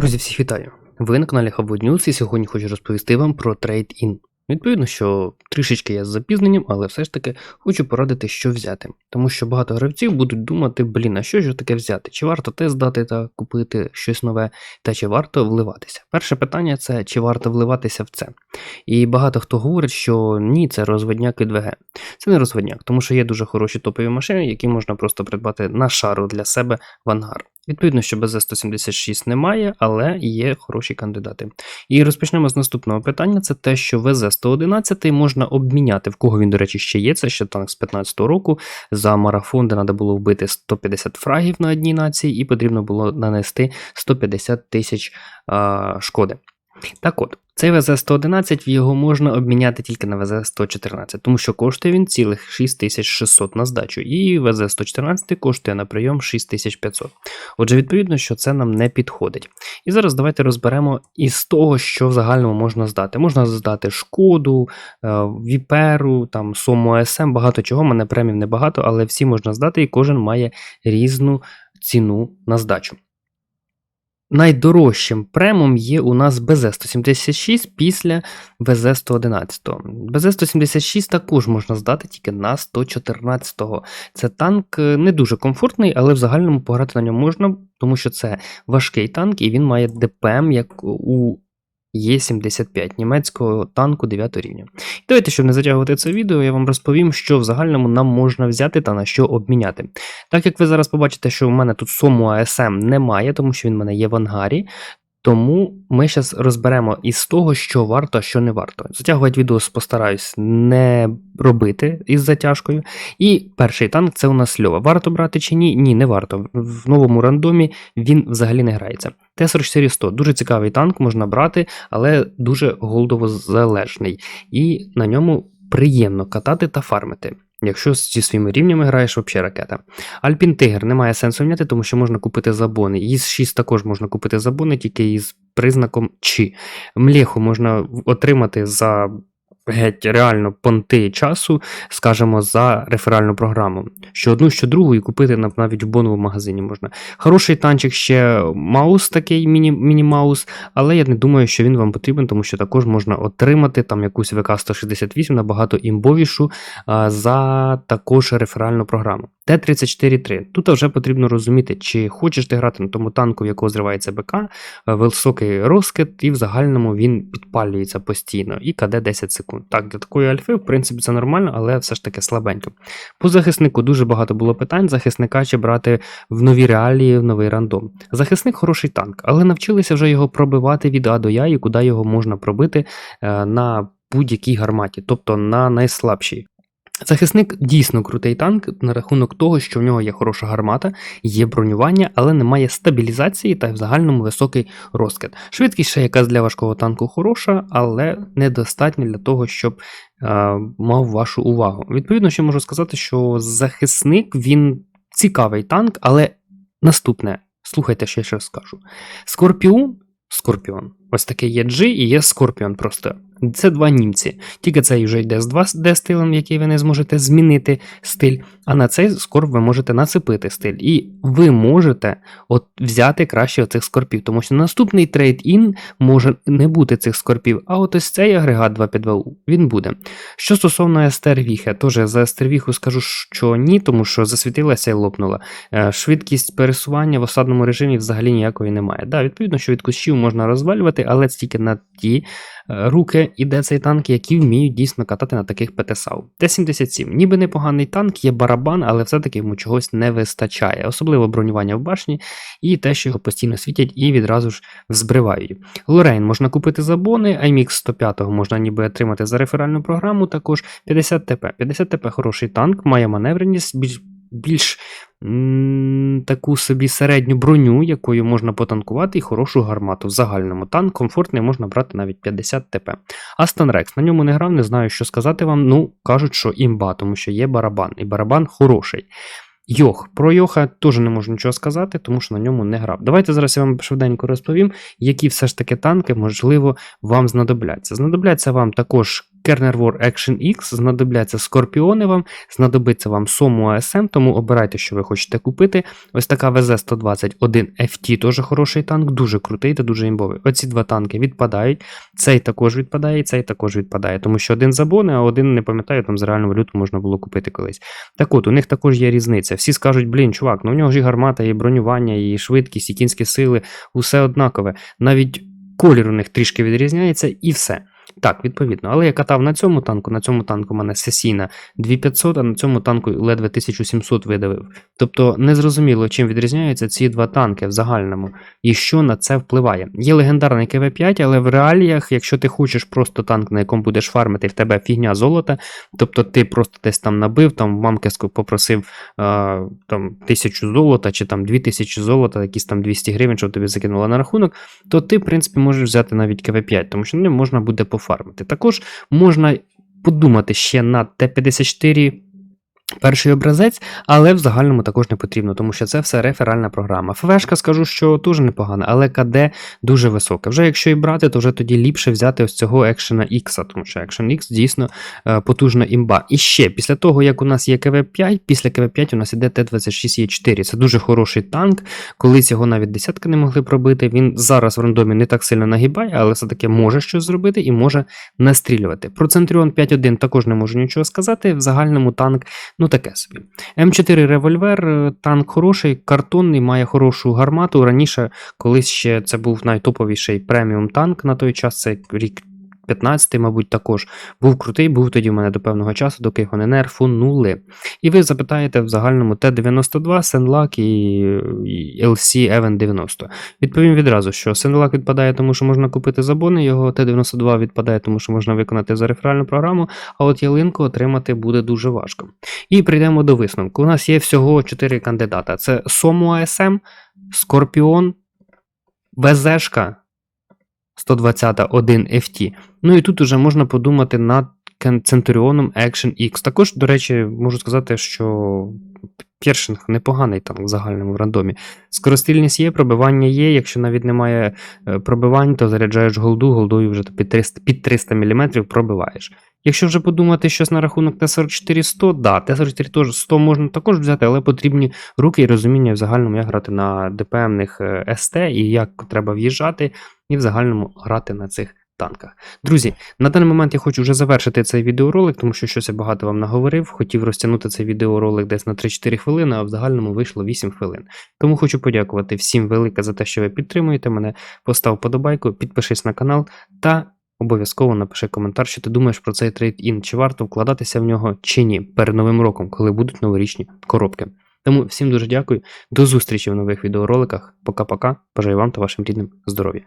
Друзі, всіх вітаю! Ви на каналі Hubwood News і сьогодні хочу розповісти вам про Trade-in. Відповідно, що трішечки я з запізненням, але все ж таки хочу порадити, що взяти. Тому що багато гравців будуть думати, блін, а що ж таке взяти? Чи варто тест дати та купити щось нове, та чи варто вливатися? Перше питання це чи варто вливатися в це. І багато хто говорить, що ні, це розводняк від ВГ. Це не розводняк, тому що є дуже хороші топові машини, які можна просто придбати на шару для себе в ангар. Відповідно, що БЗ-176 немає, але є хороші кандидати. І розпочнемо з наступного питання: це те, що ВЗ-111 можна обміняти, в кого він, до речі, ще є. Це ще танк з 15-го року за марафон, де треба було вбити 150 фрагів на одній нації, і потрібно було нанести 150 тисяч шкоди. Так от, цей ВЗ-111 його можна обміняти тільки на ВЗ-114, тому що коштує він цілих 6600 на здачу, і ВЗ-114 коштує на прийом 6500. Отже, відповідно, що це нам не підходить. І зараз давайте розберемо із того, що в загальному можна здати. Можна здати шкоду, е, віперу, там сому СМ, багато чого, мене премів небагато, але всі можна здати, і кожен має різну ціну на здачу. Найдорожчим премом є у нас БЗ-176 після БЗ-111. БЗ-176 також можна здати тільки на 114-го. Це танк е, не дуже комфортний, але в загальному пограти на ньому можна, тому що це важкий танк і він має ДПМ, як у Є75 німецького танку 9 рівня. Давайте, щоб не затягувати це відео, я вам розповім, що в загальному нам можна взяти та на що обміняти. Так як ви зараз побачите, що в мене тут суму АСМ немає, тому що він в мене є в ангарі. Тому ми зараз розберемо із того, що варто, а що не варто. Затягувати відео постараюсь не робити із затяжкою. І перший танк це у нас Льова. Варто брати чи ні? Ні, не варто. В новому рандомі він взагалі не грається. Т-44-100 дуже цікавий танк, можна брати, але дуже голдово залежний. І на ньому приємно катати та фармити. Якщо зі своїми рівнями граєш, взагалі ракета. Альпін Тигр немає сенсу міняти, тому що можна купити забони. Із 6 також можна купити забони, тільки із признаком чи. Млєху можна отримати за геть реально понти часу, скажімо, за реферальну програму. Що одну, що другу, і купити навіть в боновому магазині можна. Хороший танчик ще маус, такий міні- міні-маус, але я не думаю, що він вам потрібен, тому що також можна отримати там якусь ВК-168 набагато імбовішу а, за також реферальну програму. Т-34-3. Тут вже потрібно розуміти, чи хочеш ти грати на тому танку, в якого зривається БК, е, високий розкид, і в загальному він підпалюється постійно, і КД 10 секунд. Так, для такої альфи, в принципі, це нормально, але все ж таки слабенько. По захиснику дуже багато було питань. Захисника чи брати в нові реалії, в новий рандом. Захисник хороший танк, але навчилися вже його пробивати від А до Я, і куди його можна пробити е, на будь-якій гарматі, тобто на найслабшій. Захисник дійсно крутий танк на рахунок того, що в нього є хороша гармата, є бронювання, але немає стабілізації та в загальному високий розкид. Швидкість ще якась для важкого танку хороша, але недостатньо для того, щоб е, мав вашу увагу. Відповідно, ще можу сказати, що захисник він цікавий танк, але наступне, слухайте, що я ще скажу. Скорпіон, Скорпіон. Ось таке є G і є Скорпіон просто. Це два німці. Тільки цей вже йде з 2D стилем, який ви не зможете змінити стиль, а на цей скорп ви можете нацепити стиль. І ви можете от взяти краще оцих скорпів, тому що наступний трейд-ін може не бути цих скорпів, а от ось цей агрегат 252 він буде. Що стосовно Естервіхи, теж за Естервіху скажу, що ні, тому що засвітилася і лопнула. Е, Швидкість пересування в осадному режимі взагалі ніякої немає. Да, відповідно, що від кущів можна розвалювати, але це тільки на ті е, руки іде цей танк, які вміють дійсно катати на таких ПТСАУ. Т-77, ніби непоганий танк, є барабан, але все-таки йому чогось не вистачає, особливо бронювання в башні і те, що його постійно світять і відразу ж збривають. Лорейн можна купити за бони, IMX 105 можна ніби отримати за реферальну програму, також 50 ТП. 50 ТП хороший танк, має маневреність, більш більш таку собі середню броню, якою можна потанкувати, і хорошу гармату. В загальному танк комфортний можна брати навіть 50 ТП. Астон Рекс на ньому не грав, не знаю, що сказати вам. Ну, кажуть, що імба, тому що є барабан, і барабан хороший. Йох, про Йоха теж не можу нічого сказати, тому що на ньому не грав. Давайте зараз я вам швиденько розповім, які все ж таки танки, можливо, вам знадобляться. Знадобляться вам також Kerner War Action X, знадобляться скорпіони вам, знадобиться вам Сому АСМ, тому обирайте, що ви хочете купити. Ось така ВЗ-121 FT, теж хороший танк, дуже крутий та дуже імбовий. Оці два танки відпадають. Цей також відпадає, і цей також відпадає, тому що один забони, а один не пам'ятаю, там за реальну валюту можна було купити колись. Так от, у них також є різниця. Всі скажуть, блін, чувак, ну у нього ж і гармата, і бронювання, і швидкість, і кінські сили, усе однакове. Навіть колір у них трішки відрізняється, і все. Так, відповідно. Але я катав на цьому танку, на цьому танку у мене сесійна 2500, а на цьому танку ледве 1700 видавив. Тобто незрозуміло, чим відрізняються ці два танки в загальному і що на це впливає. Є легендарний КВ-5, але в реаліях, якщо ти хочеш просто танк, на якому будеш фармити, в тебе фігня золота, тобто ти просто десь там набив, там в мамки попросив а, там, тисячу золота чи там дві тисячі золота, якісь там 200 гривень, щоб тобі закинули на рахунок, то ти, в принципі, можеш взяти навіть КВ-5, тому що ним можна буде пофармити. Також можна подумати ще над Т-54 перший образець, але в загальному також не потрібно, тому що це все реферальна програма. ФВшка скажу, що дуже непогана, але КД дуже високе. Вже якщо і брати, то вже тоді ліпше взяти ось цього екшена X, тому що Action X дійсно е, потужна імба. І ще після того, як у нас є КВ-5, після КВ-5 у нас іде Т-26Е4. Це дуже хороший танк. Колись його навіть десятки не могли пробити. Він зараз в рандомі не так сильно нагибає, але все-таки може щось зробити і може настрілювати. Про Центріон 5.1 також не можу нічого сказати. В загальному танк, ну таке собі. М4 револьвер, е, танк хороший, картонний, має хорошу гармату. Раніше, колись ще це був найтоповіший преміум танк на той час, це рік 15, мабуть, також. Був крутий, був тоді в мене до певного часу, доки його не нерфунули. І ви запитаєте в загальному Т-92, Сенлак і LC Even 90. Відповім відразу, що Сенлак відпадає, тому що можна купити забони, його Т-92 відпадає, тому що можна виконати за реферальну програму, а от ялинку отримати буде дуже важко. І прийдемо до висновку. У нас є всього 4 кандидата: це Сому АСМ, Скорпіон, ВЗшка 120 1 FT. Ну і тут уже можна подумати над Центуріоном Action X. Також, до речі, можу сказати, що Першинг непоганий там в загальному рандомі. Скоростильність є, пробивання є. Якщо навіть немає е, пробивань, то заряджаєш голду, голдою вже під 300, під 300 мм пробиваєш. Якщо вже подумати щось на рахунок Т-44 100, да, Т-44-100 можна також взяти, але потрібні руки і розуміння в загальному, як грати на ДПМних е, СТ і як треба в'їжджати, і в загальному грати на цих танках. Друзі, на даний момент я хочу вже завершити цей відеоролик, тому що щось я багато вам наговорив. Хотів розтягнути цей відеоролик десь на 3-4 хвилини, а в загальному вийшло 8 хвилин. Тому хочу подякувати всім велике за те, що ви підтримуєте мене. Постав подобайку, підпишись на канал та обов'язково напиши коментар, що ти думаєш про цей трейд-ін, чи варто вкладатися в нього чи ні перед новим роком, коли будуть новорічні коробки. Тому всім дуже дякую. До зустрічі в нових відеороликах. Пока-пока. Бажаю вам та вашим рідним здоров'я.